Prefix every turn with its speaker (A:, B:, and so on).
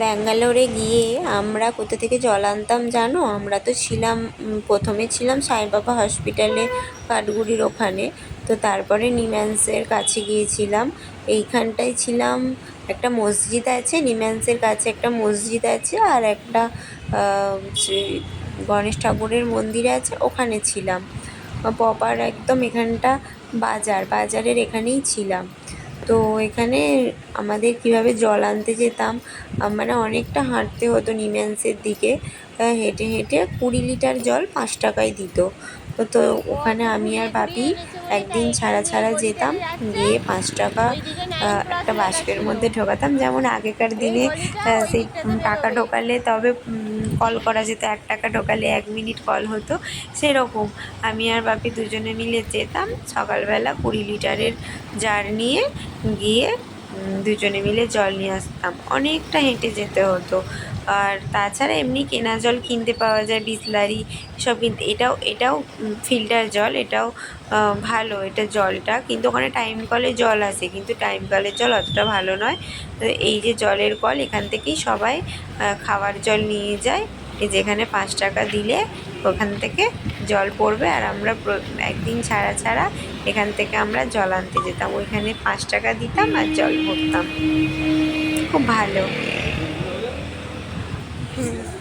A: ব্যাঙ্গালোরে গিয়ে আমরা কোথা থেকে জল আনতাম জানো? আমরা তো ছিলাম প্রথমে ছিলাম সাইবাবা হসপিটালে কাঠগুড়ির ওখানে। তো তারপরে নিম্যান্সের কাছে গিয়েছিলাম। এইখানটায় ছিলাম, একটা মসজিদ আছে, নিম্যান্সের কাছে একটা মসজিদ আছে আর একটা গণেশ ঠাকুরের মন্দির আছে, ওখানে ছিলাম। প্রপার একদম এখানটা বাজার, বাজারের এখানেই ছিলাম। তো এখানে আমাদের কীভাবে জল আনতে যেতাম মানে অনেকটা হাঁটতে হতো নিম্যান্সের দিকে। হেঁটে হেঁটে কুড়ি লিটার জল পাঁচ টাকায় দিত। তো ওখানে আমি আর বাপি একদিন ছাড়া ছাড়া যেতাম, গিয়ে পাঁচ টাকা একটা বাস্কের মধ্যে ঢোকাতাম। যেমন আগেকার দিনে সেই টাকা ঢোকালে তবে কল করা যেত, এক টাকা ঢোকালে এক মিনিট কল হতো, সেরকম। আমি আর বাপি দুজনে মিলে যেতাম সকালবেলা কুড়ি লিটারের জার নিয়ে গিয়ে দুজনে মিলে জল নিয়ে আসতাম। অনেকটা হেঁটে যেতে হতো। আর তাছাড়া এমনি কেনা জল কিনতে পাওয়া যায়, বিসলারি সব কিনতে। এটাও এটাও ফিল্টার জল, এটাও ভালো। এটা জলটা, কিন্তু ওখানে টাইম কলে জল আসে। কিন্তু টাইম কলের জল অতটা ভালো নয়। এই যে জলের কল, এখান থেকেই সবাই খাওয়ার জল নিয়ে যায়। এই যেখানে পাঁচ টাকা দিলে ওখান থেকে জল পড়বে আর আমরা একদিন ছাড়া ছাড়া এখান থেকে আমরা জল আনতে যেতাম। ওইখানে পাঁচ টাকা দিতাম আর জল পড়তাম খুব ভালো। হুম।